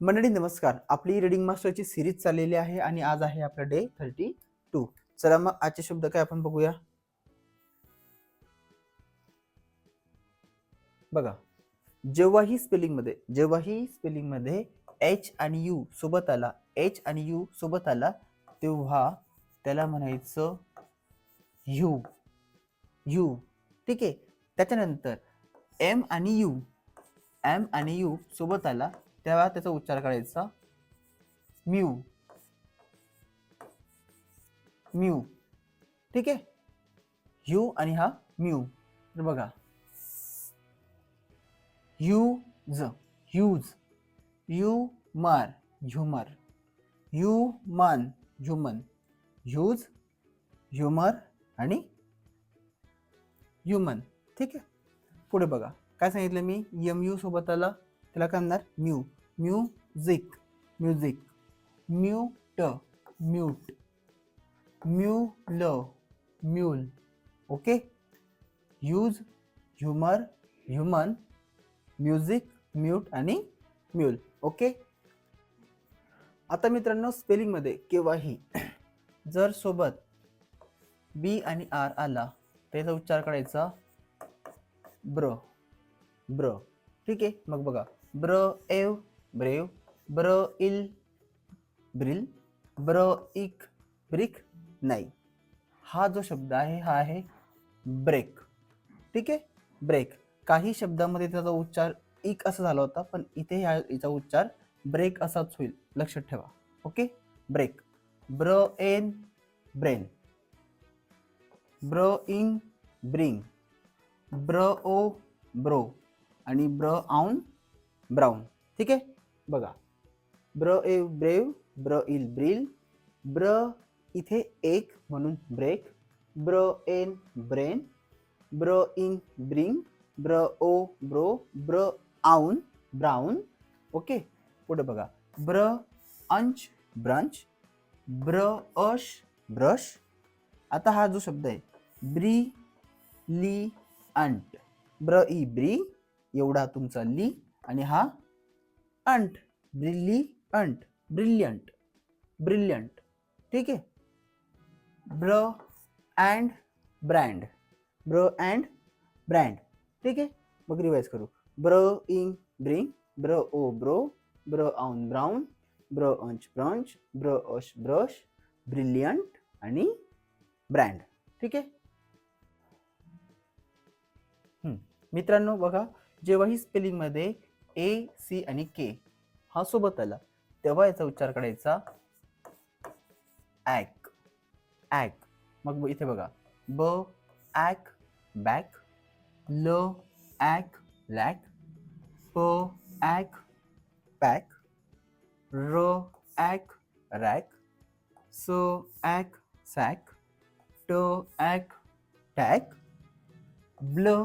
मंडळी नमस्कार. आपली रिडिंग मास्टरची सिरीज चाललेली आहे आणि आज आहे आपला डे थर्टी टू चला मग आजचे शब्द काय आपण बघूया? बघा. जेव्हाही स्पेलिंगमध्ये जेव्हाही स्पेलिंगमध्ये एच आणि यू सोबत आला एच आणि यू सोबत आला तेव्हा त्याला म्हणायचं यू यू ठीक आहे? त्याच्यानंतर एम आणि यू एम आणि यू सोबत आला तेव्हा त्याचा उच्चार करायचा. म्यू. म्यू. ठीक आहे? यू आणि हा म्यू. तर बघा. ज ह्यूज यू मार ह्युमर यू मान ह्युमन ह्यूज ह्युमर आणि ह्युमन ठीक आहे? पुढे बघा. काय सांगितलं मी? यम यू सोबत आला. त्याला काय म्हणणार? Mu. Music music mute mute mule mule. Okay? Use humour human music mute आणि म्यूल. ओके? आता मित्रांनो स्पेलिंगमध्ये केव्हाही जर सोबत बी आणि आर आला त्याचा उच्चार करायचा ब्र ब्र. ठीक आहे? मग बघा. ब्र एव ब्रेव ब्र इल ब्रिल ब्र इक ब्रिक नाही हा जो शब्द आहे हा आहे ब्रेक ठीक आहे? ब्रेक काही शब्दामध्ये त्याचा उच्चार इक असा झाला होता पण इथे ह्या याचा उच्चार ब्रेक असाच होईल. लक्षात ठेवा. ओके ब्रेक ब्र एन ब्रेन ब्र इन ब्रिंग ब्र ओ ब्रो आणि ब्र आउन ब्राऊन ठीक आहे? बघा. ब्र ए ब्रेव ब्र इल ब्रिल ब्र इथे एक म्हणून ब्रेक ब्र एन ब्रेन ब्र इन ब्रिंग ब्र ओ ब्रो ब्र आऊन ब्राऊन ओके? पुढे बघा. ब्र अंच ब्रंच ब्र अश ब्रश. आता हा जो शब्द आहे ब्री ली अंट ब्र ई ब्री एवढा तुमचा ली आणि हा अंट ब्रिल्ली अंट ब्रिलियंट ब्रिलियंट ठीक आहे? ब्र अँड ब्रँड ब्र अँड ब्रँड ठीक आहे? मग रिवाइज करू. ब्र इंग ब्रिंग ब्र ओ ब्रो ब्र ऑन ब्राऊन ब्र अंच ब्रंच ब्र अश ब्रश ब्रिलियंट आणि ब्रँड ठीक आहे? मित्रांनो बघा जेव्हाही स्पेलिंगमध्ये ए सी आणि के हा सोबत आला. तेव्हा याचा उच्चार करायचा ॲक. ॲक. मग इथे बघा. ब ॲक बॅक. ल ॲक लॅक. प ॲक पॅक. र ॲक रॅक. स ॲक सॅक. ट ॲक टॅक. ब्ल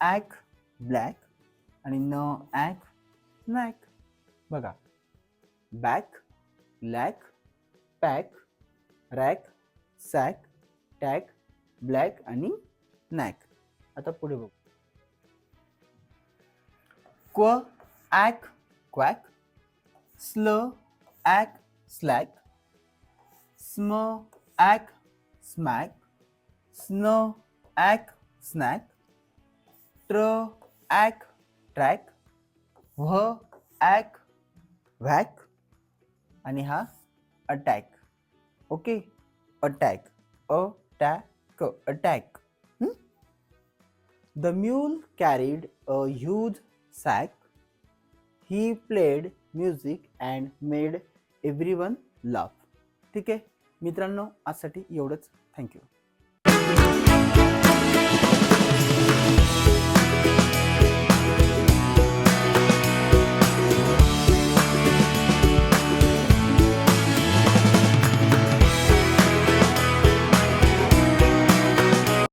ॲक ब्लॅक. आणि न ॲक नॅक बघा. Back lack pack rack sack tack black आणि नॅक आता पुढे बघू. क्व ॲक क्वॅक स्ल ॲक स्लॅक स्म ॲक स्मॅक स्न ॲक स्नॅक ट्र ॲक ट्रॅक व्ह ॲक व्हॅक आणि हा अटॅक. ओके? अटॅक. अ tack attack the mule carried a huge sack. He played music and made everyone laugh ठीक आहे? मित्रांनो आजसाठी एवढंच. थँक्यू.